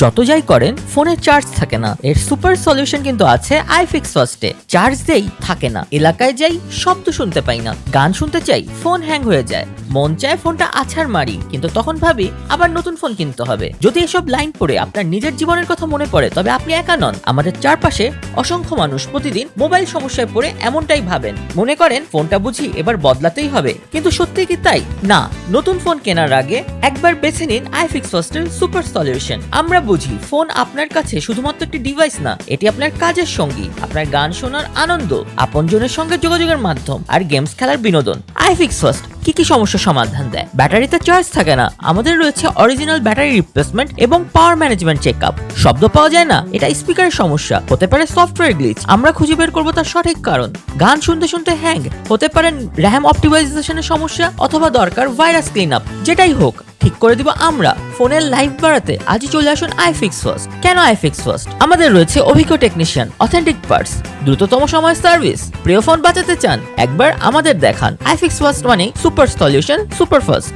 যত যাই করেন, ফোনে চার্জ থাকে না। এর সুপার সলিউশন কিন্তু আছে আইফিক্স ফার্স্টে চার্জ দেই থাকে না। এলাকায় যাই, শব্দ শুনতে পাই না। গান শুনতে চাই ফোন হ্যাং হয়ে যায়। মন চায় ফোনটা আছাড় মারি, কিন্তু তখন ভাবি আবার নতুন ফোন কিনতে হবে। যদি এসব লাইন পড়ে আপনার নিজের জীবনের কথা মনে পড়ে, তবে আপনি একা নন। আমাদের চারপাশে অসংখ্য মানুষ প্রতিদিন মোবাইল সমস্যায় পড়ে এমনটাই ভাবেন। মনে করেন ফোনটা বুঝি এবার বদলাতেই হবে, কিন্তু সত্যি কি তাই? না, নতুন ফোন কেনার আগে একবার বেছে নিন আইফিক্স ফার্স্টের সুপার সলিউশন। আমরা বুঝি ফোন আপনার কাছে শুধুমাত্র একটি ডিভাইস না, এটি আপনার কাজের সঙ্গী, আপনার গান শোনার আনন্দ, আপনজনের সঙ্গে যোগাযোগের মাধ্যম, আর গেমস খেলার বিনোদন। আইফিক্স ফার্স্ট কি কি সমস্যার সমাধান দেয়? ব্যাটারিতে চার্জ থাকে না। আমাদের রয়েছে অরিজিনাল ব্যাটারি রিপ্লেসমেন্ট এবং পাওয়ার ম্যানেজমেন্ট চেক আপ শব্দ পাওয়া যায় না, এটা স্পিকারের সমস্যা। হতে পারে সফটওয়্যার গ্লিচ আমরা খুঁজে বের করব তার সঠিক কারণ। গান শুনতে শুনতে হ্যাং হতে পারে র্যাম অপটিমাইজেশনের সমস্যা অথবা দরকার ভাইরাস ক্লিন আপ যেটাই হোক। ঠিক করে দিব আমরা। ফোনের লাইফ বাড়াতে আজই চলে আসুন আইফিক্স ফার্স্ট কেন আইফিক্স ফার্স্ট আমাদের রয়েছে অভিজ্ঞ টেকনিশিয়ান অথেন্টিক পার্টস দ্রুততম সময় সার্ভিস প্রিয় ফোন বাঁচাতে চান, একবার আমাদের দেখান। আইফিক্স ফার্স্ট মানে সুপার সলিউশন সুপার ফার্স্ট